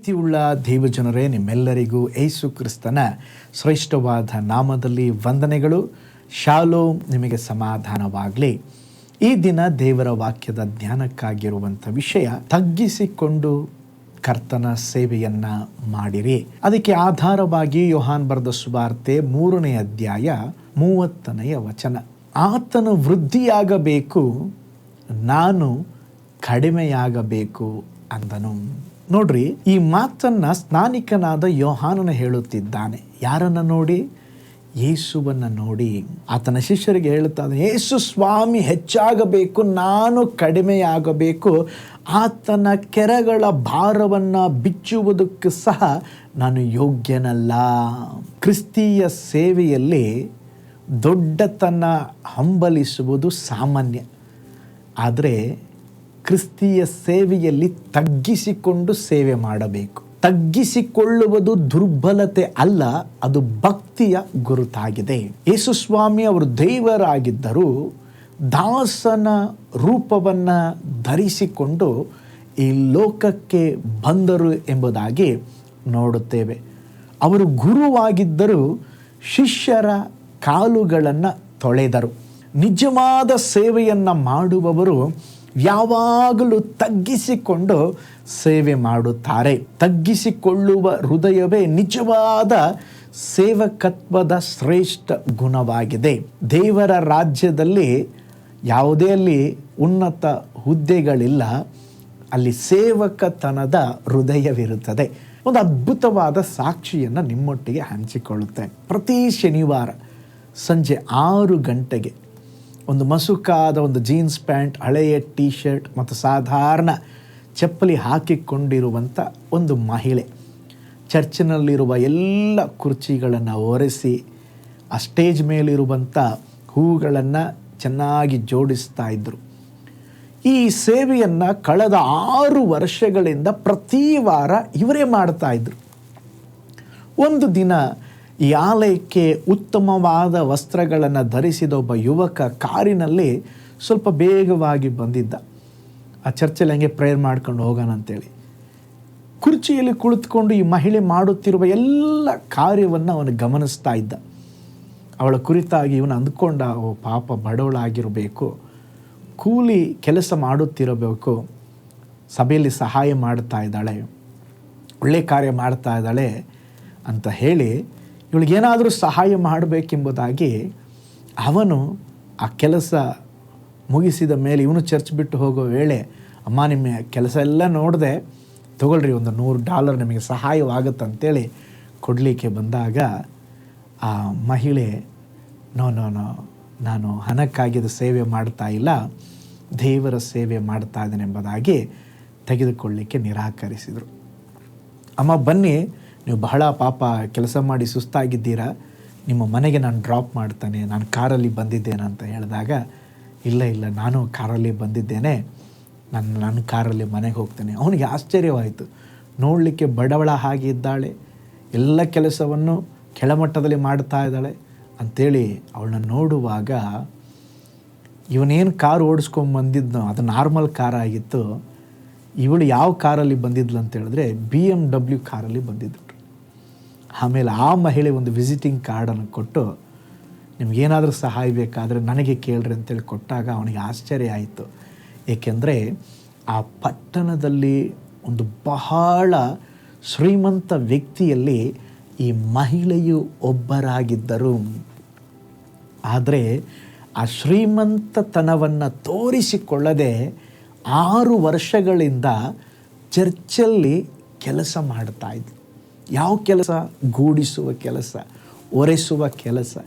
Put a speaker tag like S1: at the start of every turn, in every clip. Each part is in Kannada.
S1: ಪ್ರೀತಿಯುಳ್ಳ ದೇವಜನರೇ, ನಿಮ್ಮೆಲ್ಲರಿಗೂ ಏಸು ಕ್ರಿಸ್ತನ ಶ್ರೇಷ್ಠವಾದ ನಾಮದಲ್ಲಿ ವಂದನೆಗಳು. ಶಾಲೋ ನಿಮಗೆ ಸಮಾಧಾನವಾಗಲಿ. ಈ ದಿನ ದೇವರ ವಾಕ್ಯದ ಧ್ಯಾನಕ್ಕಾಗಿರುವಂಥ ವಿಷಯ, ತಗ್ಗಿಸಿಕೊಂಡು ಕರ್ತನ ಸೇವೆಯನ್ನ ಮಾಡಿರಿ. ಅದಕ್ಕೆ ಆಧಾರವಾಗಿ ಯೋಹಾನ್ ಬರೆದ ಸುವಾರ್ತೆ ಮೂರನೇ ಅಧ್ಯಾಯ ಮೂವತ್ತನೆಯ ವಚನ. ಆತನು ವೃದ್ಧಿಯಾಗಬೇಕು, ನಾನು ಕಡಿಮೆಯಾಗಬೇಕು ಅಂದನು. ನೋಡ್ರಿ, ಈ ಮಾತನ್ನ ಸ್ನಾನಿಕನಾದ ಯೋಹಾನನ ಹೇಳುತ್ತಿದ್ದಾನೆ. ಯಾರನ್ನ ನೋಡಿ? ಯೇಸುವನ್ನ ನೋಡಿ. ಆತನ ಶಿಷ್ಯರಿಗೆ ಹೇಳುತ್ತಾನೆ ಯೇಸು ಸ್ವಾಮಿ, ಹೆಚ್ಚಾಗಬೇಕು, ನಾನು ಕಡಿಮೆಯಾಗಬೇಕು. ಆತನ ಕೆರಗಳ ಭಾರವನ್ನ ಬಿಚ್ಚುವುದಕ್ಕೆ ಸಹ ನಾನು ಯೋಗ್ಯನಲ್ಲ. ಕ್ರಿಸ್ತೀಯ ಸೇವೆಯಲ್ಲಿ ದೊಡ್ಡತನ ಹಂಬಲಿಸುವುದು ಸಾಮಾನ್ಯ. ಆದರೆ ಕ್ರಿಸ್ತೀಯ ಸೇವೆಯಲ್ಲಿ ತಗ್ಗಿಸಿಕೊಂಡು ಸೇವೆ ಮಾಡಬೇಕು. ತಗ್ಗಿಸಿಕೊಳ್ಳುವುದು ದುರ್ಬಲತೆ ಅಲ್ಲ, ಅದು ಭಕ್ತಿಯ ಗುರುತಾಗಿದೆ. ಯೇಸುಸ್ವಾಮಿ ಅವರು ದೈವರಾಗಿದ್ದರೂ ದಾಸನ ರೂಪವನ್ನು ಧರಿಸಿಕೊಂಡು ಈ ಲೋಕಕ್ಕೆ ಬಂದರು ಎಂಬುದಾಗಿ ನೋಡುತ್ತೇವೆ. ಅವರು ಗುರುವಾಗಿದ್ದರೂ ಶಿಷ್ಯರ ಕಾಲುಗಳನ್ನು ತೊಳೆದರು. ನಿಜವಾದ ಸೇವೆಯನ್ನು ಮಾಡುವವರು ಯಾವಾಗಲೂ ತಗ್ಗಿಸಿಕೊಂಡು ಸೇವೆ ಮಾಡುತ್ತಾರೆ. ತಗ್ಗಿಸಿಕೊಳ್ಳುವ ಹೃದಯವೇ ನಿಜವಾದ ಸೇವಕತ್ವದ ಶ್ರೇಷ್ಠ ಗುಣವಾಗಿದೆ. ದೇವರ ರಾಜ್ಯದಲ್ಲಿ ಯಾವುದೇ ಅಲ್ಲಿ ಉನ್ನತ ಹುದ್ದೆಗಳಿಲ್ಲ, ಅಲ್ಲಿ ಸೇವಕತನದ ಹೃದಯವಿರುತ್ತದೆ. ಒಂದು ಅದ್ಭುತವಾದ ಸಾಕ್ಷಿಯನ್ನು ನಿಮ್ಮೊಟ್ಟಿಗೆ ಹಂಚಿಕೊಳ್ಳುತ್ತೆ ಪ್ರತಿ ಶನಿವಾರ ಸಂಜೆ ಆರು ಗಂಟೆಗೆ ಒಂದು ಮಸುಕಾದ, ಒಂದು ಜೀನ್ಸ್ ಪ್ಯಾಂಟ್, ಹಳೆಯ ಟೀ ಶರ್ಟ್ ಮತ್ತು ಸಾಧಾರಣ ಚಪ್ಪಲಿ ಹಾಕಿಕೊಂಡಿರುವಂಥ ಒಂದು ಮಹಿಳೆ. ಚರ್ಚಿನಲ್ಲಿರುವ ಎಲ್ಲ ಕುರ್ಚಿಗಳನ್ನು ಒರೆಸಿ, ಆ ಸ್ಟೇಜ್ ಮೇಲಿರುವಂಥ ಹೂಗಳನ್ನು ಚೆನ್ನಾಗಿ ಜೋಡಿಸ್ತಾ ಇದ್ದರು ಈ ಸೇವೆಯನ್ನು ಕಳೆದ ಆರು ವರ್ಷಗಳಿಂದ ಪ್ರತಿ ವಾರ ಇವರೇ ಮಾಡ್ತಾ ಇದ್ರು. ಒಂದು ದಿನ ಈ ಆಲಯಕ್ಕೆ ಉತ್ತಮವಾದ ವಸ್ತ್ರಗಳನ್ನು ಧರಿಸಿದ ಒಬ್ಬ ಯುವಕ ಕಾರಿನಲ್ಲಿ ಸ್ವಲ್ಪ ಬೇಗವಾಗಿ ಬಂದಿದ್ದ. ಆ ಚರ್ಚಲ್ಲಿ ಹಂಗೆ ಪ್ರೇಯರ್ ಮಾಡ್ಕೊಂಡು ಹೋಗೋಣ ಅಂತೇಳಿ. ಕುರ್ಚಿಯಲ್ಲಿ ಕುಳಿತುಕೊಂಡು ಈ ಮಹಿಳೆ ಮಾಡುತ್ತಿರುವ ಎಲ್ಲ ಕಾರ್ಯವನ್ನು ಅವನು ಗಮನಿಸ್ತಾ ಇದ್ದ. ಅವಳ ಕುರಿತಾಗಿ ಇವನು ಅಂದ್ಕೊಂಡ, ಓ ಪಾಪ ಬಡವಳಾಗಿರಬೇಕು. ಕೂಲಿ ಕೆಲಸ ಮಾಡುತ್ತಿರಬೇಕು. ಸಭೆಯಲ್ಲಿ ಸಹಾಯ ಮಾಡ್ತಾ ಇದ್ದಾಳೆ. ಒಳ್ಳೆ ಕಾರ್ಯ ಮಾಡ್ತಾ ಇದ್ದಾಳೆ ಅಂತ ಹೇಳಿ ಇವಳಿಗೇನಾದರೂ ಸಹಾಯ ಮಾಡಬೇಕೆಂಬುದಾಗಿ ಅವನು ಆ ಕೆಲಸ ಮುಗಿಸಿದ ಮೇಲೆ ಇವನು ಚರ್ಚ್ ಬಿಟ್ಟು ಹೋಗೋ ವೇಳೆ, ಅಮ್ಮ ನಿಮ್ಮ ಕೆಲಸ ಎಲ್ಲ ನೋಡಿದೆ, ತಗೊಳ್ರಿ, ಒಂದು ನೂರು ಡಾಲರ್ ನಿಮಗೆ ಸಹಾಯವಾಗುತ್ತಂತೇಳಿ ಕೊಡಲಿಕ್ಕೆ ಬಂದಾಗ ಆ ಮಹಿಳೆ, ನೋ ನೋ ನೋ, ನಾನು ಹಣಕ್ಕಾಗಿದ ಸೇವೆ ಮಾಡ್ತಾ ಇಲ್ಲ, ದೇವರ ಸೇವೆ ಮಾಡ್ತಾ ಇದ್ದೇನೆ ಎಂಬುದಾಗಿ ತೆಗೆದುಕೊಳ್ಳಿಕ್ಕೆ ನಿರಾಕರಿಸಿದರು. ಅಮ್ಮ, ಬನ್ನಿ ನೀವು ಬಹಳ ಪಾಪ ಕೆಲಸ ಮಾಡಿ ಸುಸ್ತಾಗಿದ್ದೀರಾ? ನಿಮ್ಮ ಮನೆಗೆ ನಾನು ಡ್ರಾಪ್ ಮಾಡ್ತಾನೆ, ನಾನು ಕಾರಲ್ಲಿ ಬಂದಿದ್ದೇನೆ ಅಂತ ಹೇಳಿದಾಗ, ಇಲ್ಲ ಇಲ್ಲ, ನಾನು ಕಾರಲ್ಲಿ ಬಂದಿದ್ದೇನೆ, ನಾನು ನನ್ನ ಕಾರಲ್ಲಿ ಮನೆಗೆ ಹೋಗ್ತೇನೆ. ಅವನಿಗೆ ಆಶ್ಚರ್ಯವಾಯಿತು. ನೋಡಲಿಕ್ಕೆ ಬಡವಳ ಹಾಗೆ ಇದ್ದಾಳೆ, ಎಲ್ಲ ಕೆಲಸವನ್ನು ಕೆಳಮಟ್ಟದಲ್ಲಿ ಮಾಡ್ತಾ ಇದ್ದಾಳೆ ಅಂಥೇಳಿ ಅವಳನ್ನ ನೋಡುವಾಗ, ಇವನೇನು ಕಾರ್ ಓಡಿಸ್ಕೊಂಡು ಬಂದಿದ್ನೋ, ಅದು ನಾರ್ಮಲ್ ಕಾರ್ ಆಗಿತ್ತು, ಇವಳು ಯಾವ ಕಾರಲ್ಲಿ ಬಂದಿದ್ಲು ಅಂತ ಹೇಳಿದ್ರೆ ಬಿ ಎಂ ಡಬ್ಲ್ಯೂ ಕಾರಲ್ಲಿ ಬಂದಿದ್ದರು ಆಮೇಲೆ ಆ ಮಹಿಳೆ ಒಂದು ವಿಸಿಟಿಂಗ್ ಕಾರ್ಡನ್ನು ಕೊಟ್ಟು, ನಿಮಗೇನಾದರೂ ಸಹಾಯ ಬೇಕಾದರೆ ನನಗೆ ಕೇಳ್ರಿ ಅಂತೇಳಿ ಕೊಟ್ಟಾಗ ಅವನಿಗೆ ಆಶ್ಚರ್ಯ ಆಯಿತು. ಏಕೆಂದರೆ ಆ ಪಟ್ಟಣದಲ್ಲಿ ಒಂದು ಬಹಳ ಶ್ರೀಮಂತ ವ್ಯಕ್ತಿಯಲ್ಲಿ ಈ ಮಹಿಳೆಯು ಒಬ್ಬರಾಗಿದ್ದರು. ಆದರೆ ಆ ಶ್ರೀಮಂತತನವನ್ನು ತೋರಿಸಿಕೊಳ್ಳದೆ ಆರು ವರ್ಷಗಳಿಂದ ಚರ್ಚಲ್ಲಿ ಕೆಲಸ ಮಾಡ್ತಾ ಇದ್ಲು. ಯಾವ ಕೆಲಸ? ಗೂಡಿಸುವ ಕೆಲಸ, ಒರೆಸುವ ಕೆಲಸ,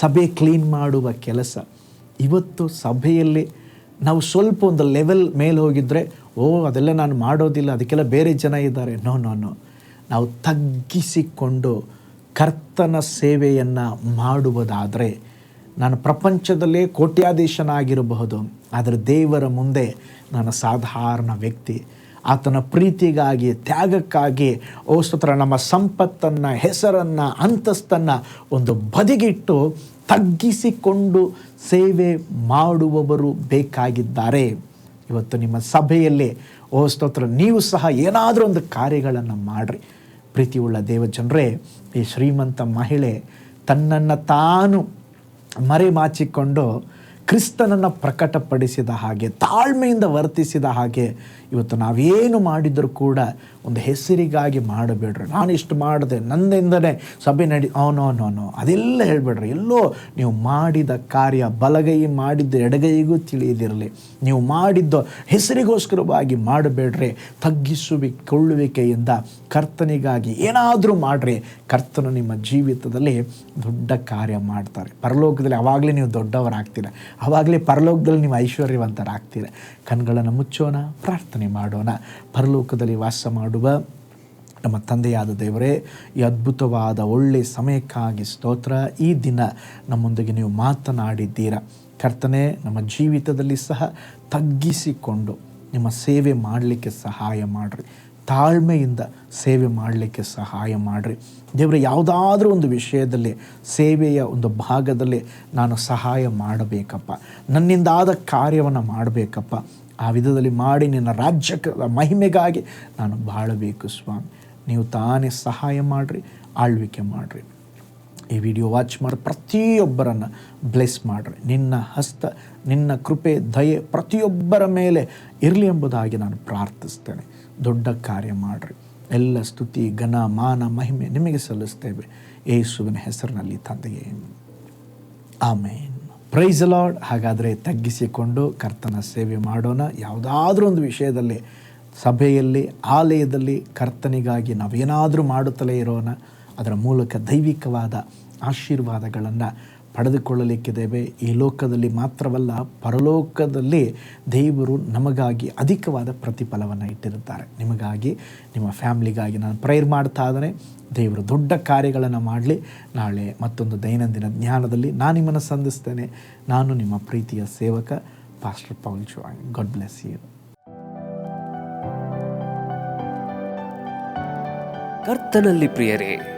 S1: ಸಭೆ ಕ್ಲೀನ್ ಮಾಡುವ ಕೆಲಸ. ಇವತ್ತು ಸಭೆಯಲ್ಲಿ ನಾವು ಸ್ವಲ್ಪ ಒಂದು ಲೆವೆಲ್ ಮೇಲೆ ಹೋಗಿದ್ರೆ, ಓ, ಅದೆಲ್ಲ ನಾನು ಮಾಡೋದಿಲ್ಲ, ಅದಕ್ಕೆಲ್ಲ ಬೇರೆ ಜನ ಇದ್ದಾರೆ. ನೋ ನೋ ನೋ ನಾವು ತಗ್ಗಿಸಿಕೊಂಡು ಕರ್ತನ ಸೇವೆಯನ್ನು ಮಾಡುವುದಾದರೆ, ನಾನು ಪ್ರಪಂಚದಲ್ಲೇ ಕೋಟ್ಯಾಧೀಶನಾಗಿರಬಹುದು, ಆದರೆ ದೇವರ ಮುಂದೆ ನಾನು ಸಾಧಾರಣ ವ್ಯಕ್ತಿ. ಆತನ ಪ್ರೀತಿಗಾಗಿ, ತ್ಯಾಗಕ್ಕಾಗಿ ಸ್ತೋತ್ರ, ನಮ್ಮ ಸಂಪತ್ತನ್ನು, ಹೆಸರನ್ನು, ಅಂತಸ್ತನ್ನು ಒಂದು ಬದಿಗಿಟ್ಟು ತಗ್ಗಿಸಿಕೊಂಡು ಸೇವೆ ಮಾಡುವವರು ಬೇಕಾಗಿದ್ದಾರೆ. ಇವತ್ತು ನಿಮ್ಮ ಸಭೆಯಲ್ಲಿ, ಓ ನೀವು ಸಹ ಏನಾದರೂ ಒಂದು ಕಾರ್ಯಗಳನ್ನು ಮಾಡಿರಿ. ಪ್ರೀತಿಯುಳ್ಳ ದೇವಜನರೇ ಈ ಶ್ರೀಮಂತ ಮಹಿಳೆ ತನ್ನನ್ನು ತಾನು ಮರೆಮಾಚಿಕೊಂಡು ಕ್ರಿಸ್ತನನ್ನು ಪ್ರಕಟಪಡಿಸಿದ ಹಾಗೆ, ತಾಳ್ಮೆಯಿಂದ ವರ್ತಿಸಿದ ಹಾಗೆ ಇವತ್ತು ನಾವೇನು ಮಾಡಿದರೂ ಕೂಡ ಒಂದು ಹೆಸರಿಗಾಗಿ ಮಾಡಬೇಡ್ರಿ. ನಾನು ಇಷ್ಟು ಮಾಡಿದೆ ನನ್ನಿಂದನೇ ಸಭೆ ನಡಿ ಅವನೋ ನೋ ಅದೆಲ್ಲ ಹೇಳಬೇಡ್ರಿ. ಎಲ್ಲೋ ನೀವು ಮಾಡಿದ ಕಾರ್ಯ ಬಲಗೈ ಮಾಡಿದ್ದು ಎಡಗೈಗೂ ತಿಳಿಯದಿರಲಿ ನೀವು ಮಾಡಿದ್ದು ಹೆಸರಿಗೋಸ್ಕರವಾಗಿ ಮಾಡಬೇಡ್ರಿ. ತಗ್ಗಿಸುವಿಕೊಳ್ಳುವಿಕೆಯಿಂದ ಕರ್ತನಿಗಾಗಿ ಏನಾದರೂ ಮಾಡಿರಿ. ಕರ್ತನು ನಿಮ್ಮ ಜೀವಿತದಲ್ಲಿ ದೊಡ್ಡ ಕಾರ್ಯ ಮಾಡ್ತಾರೆ. ಪರಲೋಕದಲ್ಲಿ ಅವಾಗಲೇ ನೀವು ದೊಡ್ಡವರಾಗ್ತೀರ. ಆವಾಗಲೇ ಪರಲೋಕದಲ್ಲಿ ನೀವು ಐಶ್ವರ್ಯವಂತರಾಗ್ತೀರ. ಕಣ್ಗಳನ್ನು ಮುಚ್ಚೋಣ, ಪ್ರಾರ್ಥನೆ ಮಾಡೋಣ. ಪರಲೋಕದಲ್ಲಿ ವಾಸ ಮಾಡುವ ನಮ್ಮ ತಂದೆಯಾದ ದೇವರೇ, ಈ ಅದ್ಭುತವಾದ ಒಳ್ಳೆಯ ಸಮಯಕ್ಕಾಗಿ ಸ್ತೋತ್ರ. ಈ ದಿನ ನಮ್ಮೊಂದಿಗೆ ನೀವು ಮಾತನಾಡಿದ್ದೀರ. ಕರ್ತನೆ, ನಮ್ಮ ಜೀವಿತದಲ್ಲಿ ಸಹ ತಗ್ಗಿಸಿಕೊಂಡು ನಿಮ್ಮ ಸೇವೆ ಮಾಡಲಿಕ್ಕೆ ಸಹಾಯ ಮಾಡಿರಿ. ತಾಳ್ಮೆಯಿಂದ ಸೇವೆ ಮಾಡಲಿಕ್ಕೆ ಸಹಾಯ ಮಾಡಿರಿ. ದೇವರ, ಯಾವುದಾದ್ರೂ ಒಂದು ವಿಷಯದಲ್ಲಿ, ಸೇವೆಯ ಒಂದು ಭಾಗದಲ್ಲಿ ನಾನು ಸಹಾಯ ಮಾಡಬೇಕಪ್ಪ. ನನ್ನಿಂದಾದ ಕಾರ್ಯವನ್ನು ಮಾಡಬೇಕಪ್ಪ. ಆ ವಿಧದಲ್ಲಿ ಮಾಡಿ ನಿನ್ನ ರಾಜ್ಯಕ್ಕೆ ಮಹಿಮೆಗಾಗಿ ನಾನು ಬಾಳಬೇಕು ಸ್ವಾಮಿ. ನೀವು ತಾನೇ ಸಹಾಯ ಮಾಡಿರಿ, ಆಳ್ವಿಕೆ ಮಾಡಿರಿ. ಈ ವಿಡಿಯೋ ವಾಚ್ ಮಾಡಿ ಪ್ರತಿಯೊಬ್ಬರನ್ನು ಬ್ಲೆಸ್ ಮಾಡಿರಿ. ನಿನ್ನ ಹಸ್ತ, ನಿನ್ನ ಕೃಪೆ, ದಯೆ ಪ್ರತಿಯೊಬ್ಬರ ಮೇಲೆ ಇರಲಿ ಎಂಬುದಾಗಿ ನಾನು ಪ್ರಾರ್ಥಿಸ್ತೇನೆ. ದೊಡ್ಡ ಕಾರ್ಯ ಮಾಡಿರಿ. ಎಲ್ಲ ಸ್ತುತಿ, ಘನ, ಮಾನ, ಮಹಿಮೆ ನಿಮಗೆ ಸಲ್ಲಿಸ್ತೇವೆ. ಯೇಸುವಿನ ಹೆಸರಿನಲ್ಲಿ ತಂದೆಯೇ. ಆಮೇನ್. ಪ್ರೈಸ್ ಲಾರ್ಡ್ ಹಾಗಾದರೆ ತಗ್ಗಿಸಿಕೊಂಡು ಕರ್ತನ ಸೇವೆ ಮಾಡೋಣ. ಯಾವುದಾದ್ರೂ ಒಂದು ವಿಷಯದಲ್ಲಿ, ಸಭೆಯಲ್ಲಿ, ಆಲಯದಲ್ಲಿ ಕರ್ತನಿಗಾಗಿ ನಾವೇನಾದರೂ ಮಾಡುತ್ತಲೇ ಇರೋಣ. ಅದರ ಮೂಲಕ ದೈವಿಕವಾದ ಆಶೀರ್ವಾದಗಳನ್ನು ಪಡೆದುಕೊಳ್ಳಲಿಕ್ಕಿದ್ದೇವೆ. ಈ ಲೋಕದಲ್ಲಿ ಮಾತ್ರವಲ್ಲ, ಪರಲೋಕದಲ್ಲಿ ದೇವರು ನಮಗಾಗಿ ಅಧಿಕವಾದ ಪ್ರತಿಫಲವನ್ನು ಇಟ್ಟಿರುತ್ತಾರೆ. ನಿಮಗಾಗಿ, ನಿಮ್ಮ ಫ್ಯಾಮ್ಲಿಗಾಗಿ ನಾನು ಪ್ರೇಯರ್ ಮಾಡ್ತಾ ಇದ್ದೇನೆ. ದೇವರು ದೊಡ್ಡ ಕಾರ್ಯಗಳನ್ನು ಮಾಡಲಿ. ನಾಳೆ ಮತ್ತೊಂದು ದೈನಂದಿನ ಜ್ಞಾನದಲ್ಲಿ ನಾನು ನಿಮ್ಮನ್ನು ಸಂಧಿಸ್ತೇನೆ. ನಾನು ನಿಮ್ಮ ಪ್ರೀತಿಯ ಸೇವಕ pastor Paul Chuang God bless you
S2: ಕರ್ತನಲ್ಲಿ ಪ್ರಿಯರೇ